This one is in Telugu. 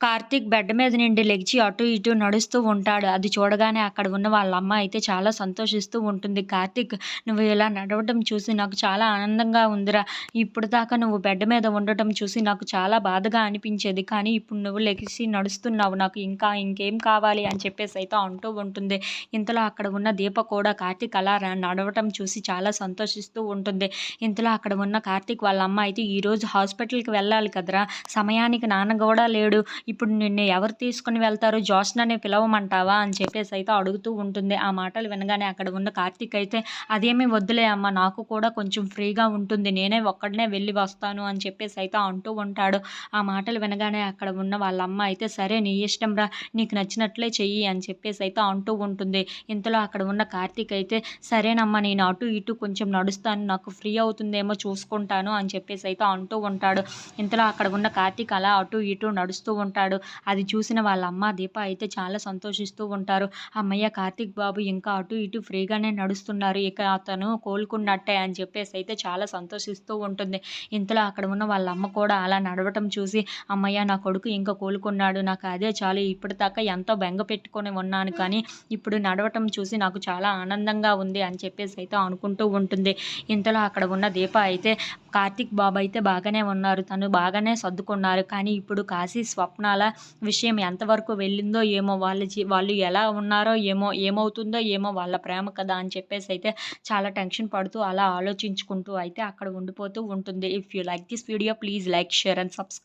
కార్తీక్ బెడ్ మీద నుండి లెగ్చి అటు ఇటు నడుస్తూ ఉంటాడు. అది చూడగానే అక్కడ ఉన్న వాళ్ళ అమ్మ అయితే చాలా సంతోషిస్తూ ఉంటుంది. కార్తీక్ నువ్వు ఇలా నడవటం చూసి నాకు చాలా ఆనందంగా ఉందిరా. ఇప్పుడు దాకా నువ్వు బెడ్ మీద ఉండటం చూసి నాకు చాలా బాధగా అనిపించేది. కానీ ఇప్పుడు నువ్వు లెగిసి నడుస్తున్నావు. నాకు ఇంకా ఇంకేం కావాలి అని చెప్పేసి అయితే అంటూ ఉంటుంది. ఇంతలో అక్కడ ఉన్న దీప కూడా కార్తీక్ అలా నడవటం చూసి చాలా సంతోషిస్తూ ఉంటుంది. ఇంతలో అక్కడ ఉన్న కార్తీక్ వాళ్ళ అమ్మ అయితే ఈరోజు హాస్పిటల్‌కి వెళ్ళాలి కదరా! సమయానికి నాన్న కూడా లేడు. ఇప్పుడు నిన్ను ఎవరు తీసుకొని వెళ్తారు? జ్యోత్స్నని పిలవమంటావా? అని చెప్పేసి అయితే అడుగుతూ ఉంటుంది. ఆ మాటలు వినగానే అక్కడ ఉన్న కార్తీక్ అయితే అదేమీ వద్దులే అమ్మ నాకు కూడా కొంచెం ఫ్రీగా ఉంటుంది. నేనే ఒక్కడినే వెళ్ళి వస్తాను అని చెప్పేసి అయితే అంటూ ఉంటాడు. ఆ మాటలు వినగానే అక్కడ ఉన్న వాళ్ళ అమ్మ అయితే సరే నీ ఇష్టం రా! నీకు నచ్చినట్లే చెయ్యి అని చెప్పేసి అయితే అంటూ ఉంటుంది. ఇంతలో అక్కడ ఉన్న కార్తీక్ అయితే సరేనమ్మా నేను అటు ఇటు కొంచెం నడుస్తాను. నాకు ఫ్రీ అవుతుందేమో చూసుకుంటాను అని చెప్పేసి అయితే అంటూ ఉంటాడు. ఇంతలో అక్కడ ఉన్న కార్తీక్ అలా అటు ఇటు నడుస్తూ ఉంటాడు. అది చూసిన వాళ్ళ అమ్మ దీప అయితే చాలా సంతోషిస్తూ ఉంటారు. అమ్మయ్య కార్తీక్ బాబు ఇంకా అటు ఇటు ఫ్రీగానే నడుస్తున్నారు. ఇక అతను కోలుకున్నట్టే అని చెప్పేసి అయితే చాలా సంతోషిస్తూ ఉంటుంది. ఇంతలో అక్కడ ఉన్న వాళ్ళ అమ్మ కూడా అలా నడవటం చూసి అమ్మయ్య నా కొడుకు ఇంకా కోలుకున్నాడు. నాకు అదే చాలు. ఇప్పటిదాకా ఎంతో బెంగ పెట్టుకొని ఉన్నాను కానీ ఇప్పుడు నడవటం చూసి నాకు చాలా ఆనందంగా ఉంది అని చెప్పేసి అయితే అనుకుంటూ ఉంటుంది. ఇంతలో అక్కడ ఉన్న దీప అయితే కార్తిక్ బాబు అయితే బాగానే ఉన్నారు. తను బాగానే సర్దుకున్నారు. కానీ ఇప్పుడు కాశీ, స్వప్నాల విషయం ఎంతవరకు వెళ్ళిందో ఏమో! వాళ్ళ వాళ్ళు ఎలా ఉన్నారో ఏమో! ఏమవుతుందో ఏమో! వాళ్ళ ప్రేమ కదా అని చెప్పేసి అయితే చాలా టెన్షన్ పడుతూ అలా ఆలోచించుకుంటూ అయితే అక్కడ ఉండిపోతూ ఉంటుంది. If you like this video please like, share and subscribe.